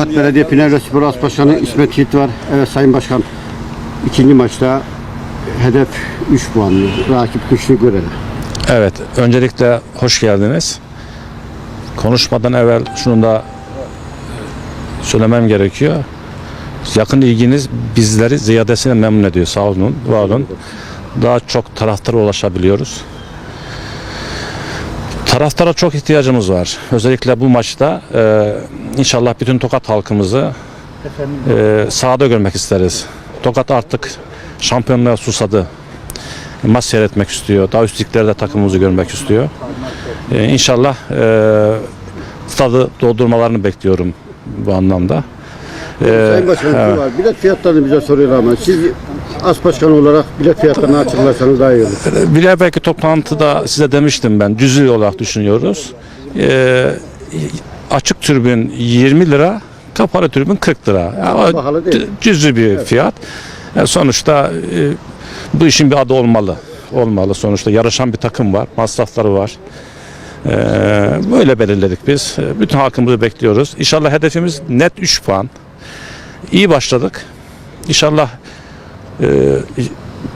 Tokat Belediye Pinarya Spor As Başkanı İsmet Yiğit var. Evet Sayın Başkan ikinci maçta hedef 3 puanlı. Rakip güçlü göre. Evet, öncelikle hoş geldiniz. Konuşmadan evvel şunu da söylemem gerekiyor. Yakın ilginiz bizleri ziyadesine memnun ediyor. Sağ olun, var olun. Daha çok taraftara ulaşabiliyoruz. Taraftara çok ihtiyacımız var. Özellikle bu maçta e, inşallah bütün Tokat halkımızı e, sahada görmek isteriz. Tokat artık şampiyonluğa susadı maç seyretmek istiyor. Daha üst liglerde takımımızı görmek istiyor. Ee, inşallah e, stadı doldurmalarını bekliyorum bu anlamda. Ee, Sayın Başkanım evet. var. Bilet fiyatlarını bize soruyor ama siz As Başkanı olarak bilet fiyatlarını açıklarsanız daha iyi olur. Bir evvelki toplantıda size demiştim ben cüzi olarak düşünüyoruz. Ee, açık türbün 20 lira, kapalı türbün 40 lira. Yani o Pahalı değil. Cüzi bir fiyat. Yani sonuçta e, bu işin bir adı olmalı. Olmalı sonuçta yarışan bir takım var, masrafları var. Ee, böyle belirledik biz. Bütün halkımızı bekliyoruz. İnşallah hedefimiz net 3 puan. İyi başladık. İnşallah e,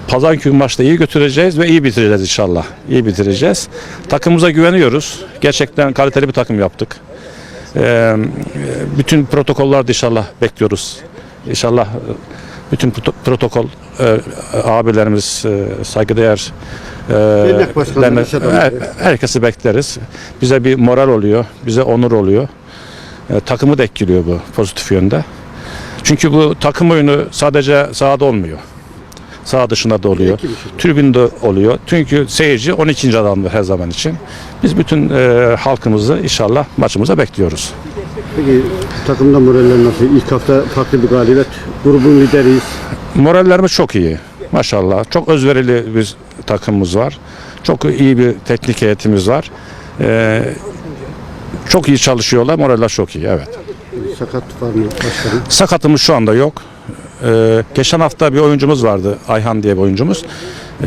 Pazartesi günü maçta iyi götüreceğiz ve iyi bitireceğiz inşallah. İyi bitireceğiz. Takımımıza güveniyoruz. Gerçekten kaliteli bir takım yaptık. Ee, bütün protokollerde inşallah bekliyoruz. İnşallah e, bütün proto- protokol e, abilerimiz e, saygıdeğer e, adamları. her- herkesi bekleriz. Bize bir moral oluyor, bize onur oluyor. E, takımı da etkiliyor bu pozitif yönde. Çünkü bu takım oyunu sadece sahada olmuyor. Saha dışında da oluyor. İşi. Tribünde oluyor. Çünkü seyirci 12. adamdır her zaman için. Biz bütün e, halkımızı inşallah maçımıza bekliyoruz. Peki takımda moraller nasıl? İlk hafta farklı bir galibiyet. Grubun lideriyiz. Morallerimiz çok iyi. Maşallah. Çok özverili bir takımımız var. Çok iyi bir teknik heyetimiz var. E, çok iyi çalışıyorlar. Moraller çok iyi. Evet. Sakat var mı başkanım? Sakatımız şu anda yok. Ee, geçen hafta bir oyuncumuz vardı. Ayhan diye bir oyuncumuz. Ee,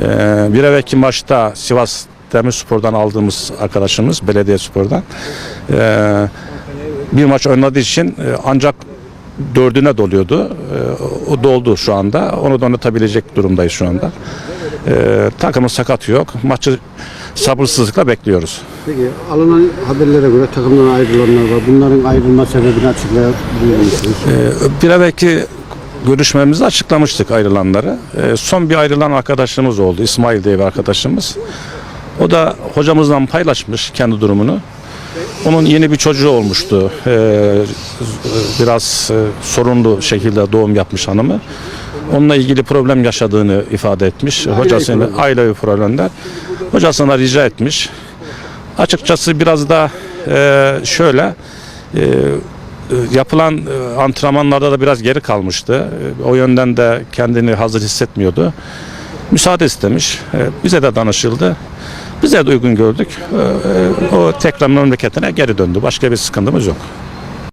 bir evvelki maçta Sivas Demirspor'dan aldığımız arkadaşımız Belediye Spor'dan ee, bir maç oynadığı için e, ancak dördüne doluyordu. Ee, o doldu şu anda. Onu da durumdayız şu anda. Ee, takımın sakatı yok. Maçı sabırsızlıkla bekliyoruz. Peki alınan haberlere göre takımdan ayrılanlar var. Bunların ayrılma sebebini açıklayabilir misiniz? Ee, Bir evvelki görüşmemizde açıklamıştık ayrılanları. Ee, Son bir ayrılan arkadaşımız oldu. İsmail diye bir arkadaşımız. O da hocamızdan paylaşmış kendi durumunu. Onun yeni bir çocuğu olmuştu. Ee, Biraz e, sorunlu şekilde doğum yapmış hanımı. Onunla ilgili problem yaşadığını ifade etmiş. Hocasıyla problem. ailevi problemler. Hocasına rica etmiş. Açıkçası biraz da e, şöyle e, yapılan e, antrenmanlarda da biraz geri kalmıştı. E, O yönden de kendini hazır hissetmiyordu. Müsaade istemiş. E, Bize de danışıldı. Bize de uygun gördük. O tekrar memleketine geri döndü. Başka bir sıkıntımız yok.